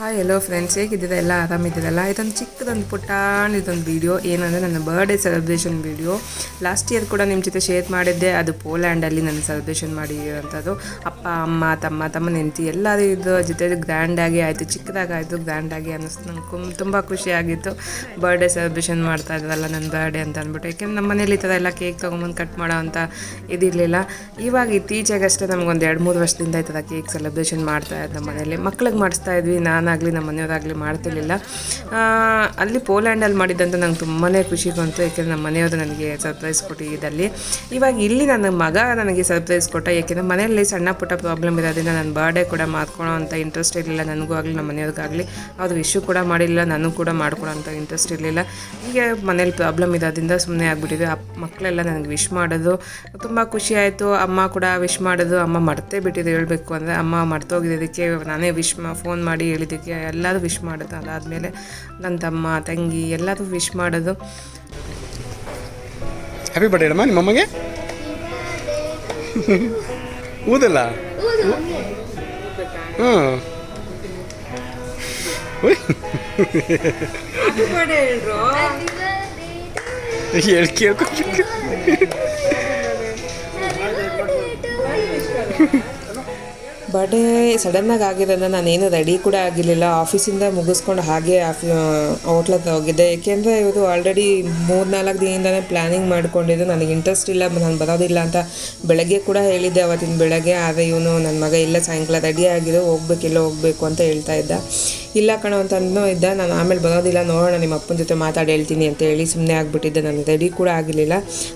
Hi ಎಲ್ಲೋ friends ಹೇಗಿದ್ದೀರಾ? ಎಲ್ಲ ಆರಾಮಿದ್ದೀರಲ್ಲ? ಇದೊಂದು ಚಿಕ್ಕದೊಂದು ಪುಟ್ಟಾಣಿದೊಂದು ವೀಡಿಯೋ ಏನಂದರೆ ನನ್ನ birthday celebration video last year ಕೂಡ ನಿಮ್ಮ ಜೊತೆ ಶೇರ್ ಮಾಡಿದ್ದೆ. ಅದು ಪೋಲ್ಯಾಂಡಲ್ಲಿ ನಾನು ಸೆಲೆಬ್ರೇಷನ್ ಮಾಡಿರೋಂಥದ್ದು ಅಪ್ಪ, ಅಮ್ಮ, ತಮ್ಮ ತಮ್ಮ ನೆಂತಿ ಎಲ್ಲರೂ ಇದ್ರ ಜೊತೆ ಗ್ರ್ಯಾಂಡಾಗಿ ಆಯಿತು. ಚಿಕ್ಕದಾಗಾಯಿತು ಗ್ರ್ಯಾಂಡಾಗಿ ಅನ್ನಿಸ್ತು. ನಂಗೆ ತುಂಬ ಖುಷಿಯಾಗಿತ್ತು ಬರ್ಡೇ ಸೆಲೆಬ್ರೇಷನ್ ಮಾಡ್ತಾ ಇದ್ರಲ್ಲ ನನ್ನ ಬರ್ಡೇ ಅಂತ ಅಂದ್ಬಿಟ್ಟು. ಯಾಕೆಂದ್ರೆ ನಮ್ಮ ಮನೇಲಿ ಈ ಥರ ಎಲ್ಲ ಕೇಕ್ ತೊಗೊಂಬಂದು ಕಟ್ ಮಾಡೋ ಅಂತ ಇದಿರಲಿಲ್ಲ. ಇವಾಗ ಇತ್ತೀಚೆಗಷ್ಟೇ ನಮಗೊಂದು ಎರಡು ಮೂರು ವರ್ಷದಿಂದ ಈ ಥರ ಕೇಕ್ ಸೆಲೆಬ್ರೇಷನ್ ಮಾಡ್ತಾ ಇದ್ದ ನಮ್ಮ ಮನೇಲಿ. ಮಕ್ಳಿಗೆ ಮಾಡಿಸ್ತಾ ಇದ್ವಿ. ನಾನಾಗಲಿ ನಮ್ಮ ಮನೆಯವರಾಗಲಿ ಮಾಡ್ತಿರ್ಲಿಲ್ಲ. ಅಲ್ಲಿ ಪೋಲ್ಯಾಂಡಲ್ಲಿ ಮಾಡಿದ್ದಂತ ನಂಗೆ ತುಂಬಾ ಖುಷಿ ಬಂತು. ಯಾಕೆಂದರೆ ನಮ್ಮ ಮನೆಯವರು ನನಗೆ ಸರ್ಪ್ರೈಸ್ ಕೊಟ್ಟಿದ್ದಲ್ಲಿ. ಇವಾಗ ಇಲ್ಲಿ ನನ್ನ ಮಗ ನನಗೆ ಸರ್ಪ್ರೈಸ್ ಕೊಟ್ಟ ಯಾಕೆಂದರೆ ಮನೆಯಲ್ಲಿ ಸಣ್ಣ ಪುಟ್ಟ ಪ್ರಾಬ್ಲಮ್ ಇರೋದ್ರಿಂದ ನನ್ನ ಬರ್ಡೇ ಕೂಡ ಮಾಡ್ಕೊಳ್ಳೋ ಅಂತ ಇಂಟ್ರೆಸ್ಟ್ ಇರಲಿಲ್ಲ. ನನಗೂ ಆಗಲಿ, ನಮ್ಮ ಮನೆಯವ್ರಿಗಾಗಲಿ ಅವ್ರು ವಿಶ್ಯೂ ಕೂಡ ಮಾಡಿಲ್ಲ ನನಗೂ ಕೂಡ ಮಾಡ್ಕೊಳ್ಳೋ ಅಂತ ಇಂಟ್ರೆಸ್ಟ್ ಇರಲಿಲ್ಲ. ಹೀಗೆ ಮನೇಲಿ ಪ್ರಾಬ್ಲಮ್ ಇರೋದ್ರಿಂದ ಸುಮ್ಮನೆ ಆಗಿಬಿಟ್ಟಿದೆ. ಮಕ್ಕಳೆಲ್ಲ ನನಗೆ ವಿಶ್ ಮಾಡೋದು ತುಂಬ ಖುಷಿ ಆಯಿತು. ಅಮ್ಮ ಕೂಡ ವಿಶ್ ಮಾಡೋದು, ಅಮ್ಮ ಮರ್ತೇ ಬಿಟ್ಟಿದೆ ಹೇಳಬೇಕು ಅಂದರೆ ಅಮ್ಮ ಮರ್ತೋಗಿದ್ದಕ್ಕೆ ನಾನೇ ವಿಶ್ ಫೋನ್ ಮಾಡಿ ಹೇಳಿದ್ದಕ್ಕೆ ಎಲ್ಲರೂ ವಿಶ್ ಮಾಡೋದು ಅದಾದಮೇಲೆ ನನ್ನ ತಮ್ಮ ತಂಗಿ ಎಲ್ಲರೂ ವಿಶ್ ಮಾಡೋದು. ಹ್ಯಾಪಿ ಬರ್ಡೇ ಅಮ್ಮ ನಿಮ್ಮ ಅಮ್ಮಗೆ? ಊದಲ್ಲ? ಹ್ಞೂ ಹೇಳಿ ಕೇಳ್ಕೊಬೇಕು ಬರ್ಡೇ ಸಡನ್ನಾಗಿ ನಾನು ನಾನೇನು ರೆಡಿ ಕೂಡ ಆಗಿರಲಿಲ್ಲ. ಆಫೀಸಿಂದ ಮುಗಿಸ್ಕೊಂಡು ಹಾಗೆ ಔಟ್ಲಕ್ಕೆ ಹೋಗಿದ್ದೆ. ಏಕೆಂದರೆ ಇವರು ಆಲ್ರೆಡಿ ಮೂರು ನಾಲ್ಕು ದಿನದಿಂದನೇ ಪ್ಲ್ಯಾನಿಂಗ್ ಮಾಡಿಕೊಂಡಿದ್ದು ನನಗೆ ಇಂಟ್ರೆಸ್ಟ್ ಇಲ್ಲ ನಾನು ಬರೋದಿಲ್ಲ ಅಂತ ಬೆಳಗ್ಗೆ ಕೂಡ ಹೇಳಿದ್ದೆ ಅವತ್ತಿನ ಬೆಳಗ್ಗೆ. ಆದರೆ ಇವನು ನನ್ನ ಮಗ ಇಲ್ಲ ಸಾಯಂಕಾಲ ರೆಡಿ ಆಗಿದ್ದು ಹೋಗ್ಬೇಕಿಲ್ಲ, ಹೋಗಬೇಕು ಅಂತ ಹೇಳ್ತಾ ಇದ್ದ. ಇಲ್ಲ ಕಣೋ ಅಂತ ಅಂದನೂ ಇದ್ದ, ನಾನು ಆಮೇಲೆ ಬರೋದಿಲ್ಲ, ನೋಡೋಣ, ನಿಮ್ಮ ಅಪ್ಪನ ಜೊತೆ ಮಾತಾಡಿ ಹೇಳ್ತೀನಿ ಅಂತ ಹೇಳಿ ಸುಮ್ಮನೆ ಆಗಿಬಿಟ್ಟಿದ್ದೆ ನಾನು. ರೆಡಿ ಕೂಡ ಆಗಿರಲಿಲ್ಲ.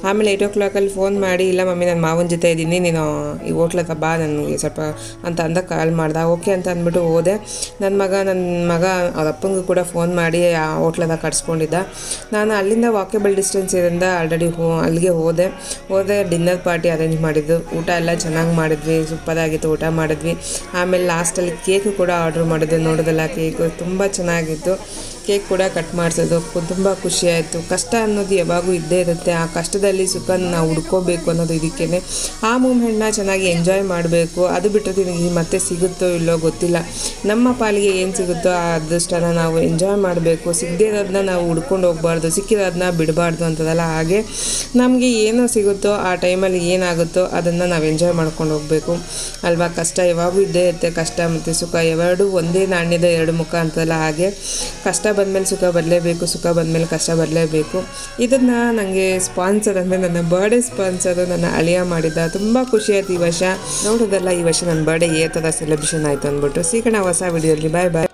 ಆಮೇಲೆ ಏಯ್ಟ್ ಓ ಕ್ಲಾಕಲ್ಲಿ ಫೋನ್ ಮಾಡಿ, ಇಲ್ಲ ಮಮ್ಮಿ, ನಾನು ಮಾವನ ಜೊತೆ ಇದ್ದೀನಿ, ನೀನು ಈ ಹತ್ರ ಬಾ ನನಗೆ ಸ್ವಲ್ಪ ಅಂತ ಅಂದ ಕಾಲ್ ಮಾಡ್ದೆ. ಓಕೆ ಅಂತ ಅಂದ್ಬಿಟ್ಟು ಹೋದೆ. ನನ್ನ ಮಗ ನನ್ನ ಮಗ, ಅವ್ರ ಅಪ್ಪನಿಗೂ ಕೂಡ ಫೋನ್ ಮಾಡಿ ಆ ಹೋಟ್ಲದ ಕಟ್ಸ್ಕೊಂಡಿದ್ದ ನಾನು ಅಲ್ಲಿಂದ ವಾಕೇಬಲ್ ಡಿಸ್ಟೆನ್ಸ್ ಇರೋದ್ರಿಂದ ಆಲ್ರೆಡಿ ಹೋ, ಅಲ್ಲಿಗೆ ಹೋದೆ. ಹೋದೆ ಡಿನ್ನರ್ ಪಾರ್ಟಿ ಅರೇಂಜ್ ಮಾಡಿದ್ದು. ಊಟ ಎಲ್ಲ ಚೆನ್ನಾಗಿ ಮಾಡಿದ್ವಿ, ಸೂಪರಾಗಿತ್ತು, ಊಟ ಮಾಡಿದ್ವಿ. ಆಮೇಲೆ ಲಾಸ್ಟಲ್ಲಿ ಕೇಕು ಕೂಡ ಆರ್ಡ್ರ್ ಮಾಡಿದ್ದೆ, ನೋಡೋದಲ್ಲ ಕೇಕು ತುಂಬ ಚೆನ್ನಾಗಿತ್ತು ಕೇಕ್ ಕೂಡ ಕಟ್ ಮಾಡಿಸೋದು. ತುಂಬ ಖುಷಿಯಾಯಿತು ಕಷ್ಟ ಅನ್ನೋದು ಯಾವಾಗೂ ಇದ್ದೇ ಇರುತ್ತೆ. ಆ ಕಷ್ಟದಲ್ಲಿ ಸುಖ ನಾವು ಹುಡ್ಕೋಬೇಕು ಅನ್ನೋದು ಇದಕ್ಕೇ ಆ ಮೂಮೆಂಟ್ನ ಚೆನ್ನಾಗಿ ಎಂಜಾಯ್ ಮಾಡಬೇಕು. ಅದು ಬಿಟ್ಟರೆ ನಿಮಗೆ ಮತ್ತೆ ಸಿಗುತ್ತೋ ಇಲ್ಲೋ ಗೊತ್ತಿಲ್ಲ. ನಮ್ಮ ಪಾಲಿಗೆ ಏನು ಸಿಗುತ್ತೋ ಆ ಅದೃಷ್ಟನ ನಾವು ಎಂಜಾಯ್ ಮಾಡಬೇಕು. ಸಿಗದೇ ಇರೋದನ್ನ ನಾವು ಹುಡ್ಕೊಂಡು ಹೋಗ್ಬಾರ್ದು. ಸಿಕ್ಕಿರೋದನ್ನ ಬಿಡಬಾರ್ದು ಅಂತದಲ್ಲ ಹಾಗೆ. ನಮಗೆ ಏನು ಸಿಗುತ್ತೋ ಆ ಟೈಮಲ್ಲಿ ಏನಾಗುತ್ತೋ ಅದನ್ನು ನಾವು ಎಂಜಾಯ್ ಮಾಡ್ಕೊಂಡು ಹೋಗಬೇಕು. ಅಲ್ವಾ? ಕಷ್ಟ ಯಾವಾಗೂ ಇದ್ದೇ ಇರುತ್ತೆ. ಕಷ್ಟ ಮತ್ತು ಸುಖ ಎರಡೂ ಒಂದೇ ನಾಣ್ಯದ ಎರಡು ಮುಖ ಅಂತಲ್ಲ ಹಾಗೆ. ಕಷ್ಟ ಬಂದಮೇಲೆ ಸುಖ ಬರಲೇಬೇಕು, ಸುಖ ಬಂದಮೇಲೆ ಕಷ್ಟ ಬರಲೇಬೇಕು. ಇದನ್ನು ನನಗೆ ಸ್ಪಾನ್ಸರ್ ಅಂದರೆ ನನ್ನ ಬರ್ಡೇ ಸ್ಪಾನ್ಸರು ನನ್ನ ಅಳಿಯ ಮಾಡಿದ್ದ ತುಂಬ ಖುಷಿ ಆಯ್ತು ಈ ವರ್ಷ. ನೋಡೋದಲ್ಲ ಈ ವರ್ಷ ನನ್ನ ಬರ್ಡೇ ಏ ಥರ ಸೆಲೆಬ್ರೇಷನ್ ಆಯಿತು ಅಂದ್ಬಿಟ್ಟು. ಸಿಗೋಣ ಹೊಸ ವಿಡಿಯೋಲಿ ಬಾಯ್ ಬಾಯ್